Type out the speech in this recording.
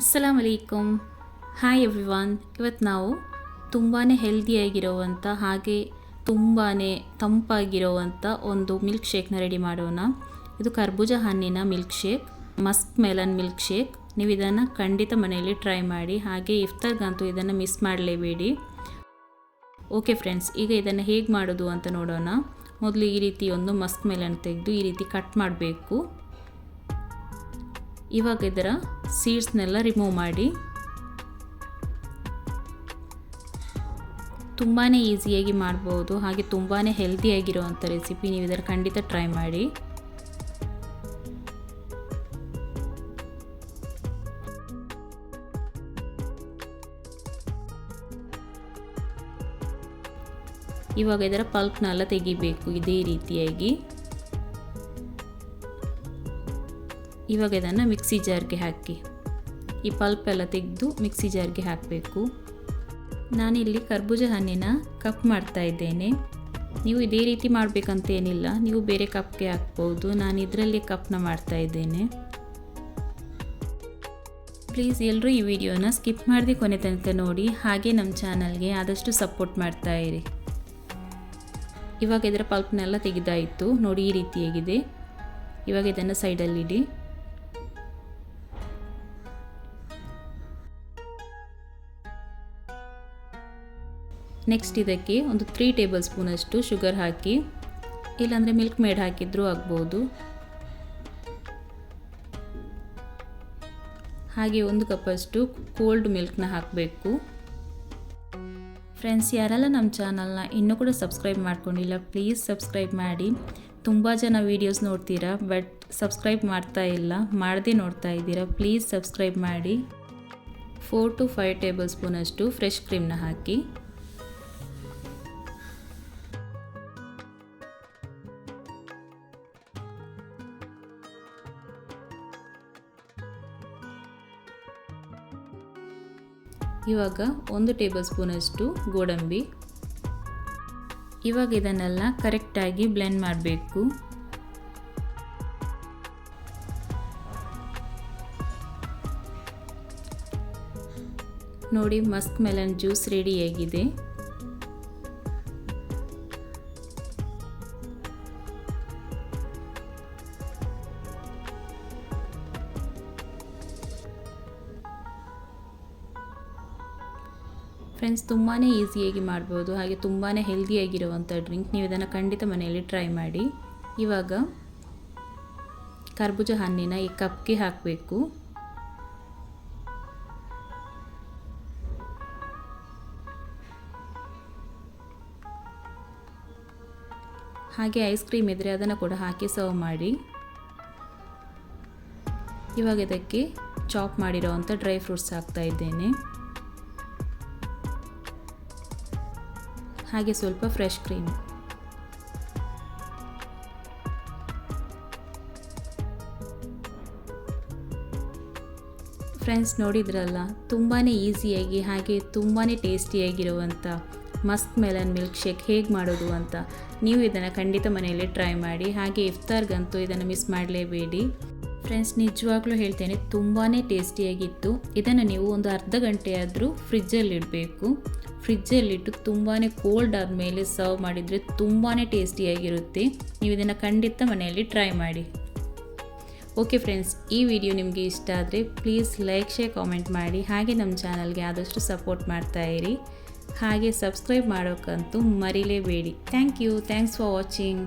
ಅಸ್ಸಲಾಮ್ ಅಲೈಕುಮ್ hi everyone ಇವತ್ತು ನಾವು ತುಂಬಾ ಹೆಲ್ದಿಯಾಗಿರೋವಂಥ ಹಾಗೆ ತುಂಬಾ ತಂಪಾಗಿರೋವಂಥ ಒಂದು ಮಿಲ್ಕ್ ಶೇಕ್ನ ರೆಡಿ ಮಾಡೋಣ. ಇದು ಕರ್ಬೂಜ ಹಣ್ಣಿನ milk shake musk melon milk shake ನೀವು ಇದನ್ನು ಖಂಡಿತ ಮನೆಯಲ್ಲಿ ಟ್ರೈ ಮಾಡಿ, ಹಾಗೆ ಇಫ್ತಾರ್ಗಂತೂ ಇದನ್ನು ಮಿಸ್ ಮಾಡಲೇಬೇಡಿ. ಓಕೆ ಫ್ರೆಂಡ್ಸ್ ಈಗ ಇದನ್ನು ಹೇಗೆ ಮಾಡೋದು ಅಂತ ನೋಡೋಣ. ಮೊದಲು ಈ ರೀತಿ ಒಂದು ಮಸ್ಕ್ ಮೆಲನ್ ತೆಗೆದು ಈ ರೀತಿ ಕಟ್ ಮಾಡಬೇಕು. ಇವಾಗ ಇದರ ಸೀಡ್ಸ್ನೆಲ್ಲ ರಿಮೂವ್ ಮಾಡಿ. ತುಂಬಾ ಈಸಿಯಾಗಿ ಮಾಡ್ಬೋದು, ಹಾಗೆ ತುಂಬಾ ಹೆಲ್ದಿಯಾಗಿರುವಂಥ ರೆಸಿಪಿ ನೀವು ಇದರ ಖಂಡಿತ ಟ್ರೈ ಮಾಡಿ. ಇವಾಗ ಇದರ ಪಲ್ಪ್ನೆಲ್ಲ ತೆಗಿಬೇಕು, ಇದೇ ರೀತಿಯಾಗಿ. ಇವಾಗ ಇದನ್ನು ಮಿಕ್ಸಿ ಜಾರ್ಗೆ ಹಾಕಿ. ಈ ಪಲ್ಪ್ ಎಲ್ಲ ತೆಗೆದು ಮಿಕ್ಸಿ ಜಾರ್ಗೆ ಹಾಕಬೇಕು. ನಾನಿಲ್ಲಿ ಕರ್ಬೂಜ ಹಣ್ಣಿನ ಕಪ್ ಮಾಡ್ತಾ ಇದ್ದೇನೆ. ನೀವು ಇದೇ ರೀತಿ ಮಾಡಬೇಕಂತ ಏನಿಲ್ಲ. ನೀವು ಬೇರೆ ಕಪ್ಗೆ ಹಾಕ್ಬೋದು. ನಾನು ಇದರಲ್ಲಿ ಕಪ್ನ ಮಾಡ್ತಾ ಇದ್ದೇನೆ. ಪ್ಲೀಸ್ ಎಲ್ಲರೂ ಈ ವಿಡಿಯೋನ ಸ್ಕಿಪ್ ಮಾಡದೆ ಕೊನೆ ತನಕ ನೋಡಿ. ಹಾಗೆ ನಮ್ಮ ಚಾನಲ್ಗೆ ಆದಷ್ಟು ಸಪೋರ್ಟ್ ಮಾಡ್ತಾ ಇರಿ. ಇವಾಗ ಇದರ ಪಲ್ಪ್ನೆಲ್ಲ ತೆಗೆದಾಯಿತು. ನೋಡಿ ಈ ರೀತಿಯಾಗಿದೆ ಇವಾಗ ಇದನ್ನು ಸೈಡಲ್ಲಿಡಿ. ನೆಕ್ಸ್ಟ್ ಇದಕ್ಕೆ ಒಂದು ತ್ರೀ ಟೇಬಲ್ ಸ್ಪೂನಷ್ಟು ಶುಗರ್ ಹಾಕಿ, ಇಲ್ಲಾಂದರೆ ಮಿಲ್ಕ್ ಮೇಡ್ ಹಾಕಿದ್ರೂ ಆಗ್ಬೋದು. ಹಾಗೆ ಒಂದು ಕಪ್ಪಷ್ಟು ಕೋಲ್ಡ್ ಮಿಲ್ಕ್ನ ಹಾಕಬೇಕು. ಫ್ರೆಂಡ್ಸ್ ಯಾರೆಲ್ಲ ನಮ್ಮ ಚಾನಲ್ನ ಇನ್ನೂ ಕೂಡ ಸಬ್ಸ್ಕ್ರೈಬ್ ಮಾಡ್ಕೊಂಡಿಲ್ಲ ಪ್ಲೀಸ್ ಸಬ್ಸ್ಕ್ರೈಬ್ ಮಾಡಿ. ತುಂಬ ಜನ ವೀಡಿಯೋಸ್ ನೋಡ್ತೀರಾ ಬಟ್ ಸಬ್ಸ್ಕ್ರೈಬ್ ಮಾಡ್ತಾ ಇಲ್ಲ, ಮಾಡದೆ ನೋಡ್ತಾ ಇದ್ದೀರಾ ಪ್ಲೀಸ್ ಸಬ್ಸ್ಕ್ರೈಬ್ ಮಾಡಿ. ಫೋರ್ ಟು ಫೈವ್ ಟೇಬಲ್ ಸ್ಪೂನಷ್ಟು ಫ್ರೆಶ್ ಕ್ರೀಮ್ನ ಹಾಕಿ. ಇವಾಗ ಒಂದು ಟೇಬಲ್ ಸ್ಪೂನಷ್ಟು ಗೋಡಂಬಿ. ಇವಾಗ ಇದನ್ನೆಲ್ಲ ಕರೆಕ್ಟಾಗಿ ಬ್ಲೆಂಡ್ ಮಾಡಬೇಕು. ನೋಡಿ ಮಸ್ಕ್ ಮೆಲನ್ ಜ್ಯೂಸ್ ರೆಡಿಯಾಗಿದೆ ಫ್ರೆಂಡ್ಸ್ ತುಂಬಾ ಈಸಿಯಾಗಿ ಮಾಡ್ಬೋದು. ಹಾಗೆ ತುಂಬಾ ಹೆಲ್ದಿಯಾಗಿರುವಂಥ ಡ್ರಿಂಕ್ ನೀವು ಇದನ್ನು ಖಂಡಿತ ಮನೆಯಲ್ಲಿ ಟ್ರೈ ಮಾಡಿ. ಇವಾಗ ಕರ್ಬೂಜ ಹಣ್ಣಿನ ಈ ಕಪ್ಗೆ ಹಾಕಬೇಕು. ಹಾಗೆ ಐಸ್ ಕ್ರೀಮ್ ಇದ್ದರೆ ಅದನ್ನು ಕೂಡ ಹಾಕಿ ಸರ್ವ್ ಮಾಡಿ. ಇವಾಗ ಇದಕ್ಕೆ ಚಾಪ್ ಮಾಡಿರೋವಂಥ ಡ್ರೈ ಫ್ರೂಟ್ಸ್ ಹಾಕ್ತಾ ಇದ್ದೇನೆ. ಹಾಗೆ ಸ್ವಲ್ಪ ಫ್ರೆಶ್ ಕ್ರೀಮ್ ಫ್ರೆಂಡ್ಸ್ ನೋಡಿದ್ರಲ್ಲ ತುಂಬಾ ಈಸಿಯಾಗಿ ಹಾಗೆ ತುಂಬಾ ಟೇಸ್ಟಿಯಾಗಿರುವಂಥ ಮಸ್ಕ್ ಮೆಲನ್ ಮಿಲ್ಕ್ ಶೇಕ್ ಹೇಗೆ ಮಾಡೋದು ಅಂತ ನೀವು ಇದನ್ನು ಖಂಡಿತ ಮನೆಯಲ್ಲಿ ಟ್ರೈ ಮಾಡಿ, ಹಾಗೆ ಇಫ್ತಾರ್ಗಂತೂ ಇದನ್ನು ಮಿಸ್ ಮಾಡಲೇಬೇಡಿ. ಫ್ರೆಂಡ್ಸ್, ನಿಜವಾಗ್ಲೂ ಹೇಳ್ತೇನೆ ತುಂಬಾ ಟೇಸ್ಟಿಯಾಗಿತ್ತು. ಇದನ್ನು ನೀವು ಒಂದು ಅರ್ಧ ಗಂಟೆ ಆದರೂ ಫ್ರಿಜ್ಜಲ್ಲಿ ಇಡಬೇಕು ಫ್ರಿಜ್ಜಲ್ಲಿಟ್ಟು ತುಂಬಾ ಕೋಲ್ಡ್ ಆದಮೇಲೆ ಸರ್ವ್ ಮಾಡಿದರೆ ತುಂಬಾ ಟೇಸ್ಟಿಯಾಗಿರುತ್ತೆ. ನೀವು ಇದನ್ನು ಖಂಡಿತ ಮನೆಯಲ್ಲಿ ಟ್ರೈ ಮಾಡಿ. ಓಕೆ ಫ್ರೆಂಡ್ಸ್, ಈ ವಿಡಿಯೋ ನಿಮಗೆ ಇಷ್ಟ ಆದರೆ ಪ್ಲೀಸ್ ಲೈಕ್, ಶೇರ್, ಕಾಮೆಂಟ್ ಮಾಡಿ. ಹಾಗೆ ನಮ್ಮ ಚಾನಲ್ಗೆ ಆದಷ್ಟು ಸಪೋರ್ಟ್ ಮಾಡ್ತಾ ಇರಿ. ಹಾಗೆ ಸಬ್ಸ್ಕ್ರೈಬ್ ಮಾಡೋಕ್ಕಂತೂ ಮರಿಲೇಬೇಡಿ. Thank you. Thanks for watching.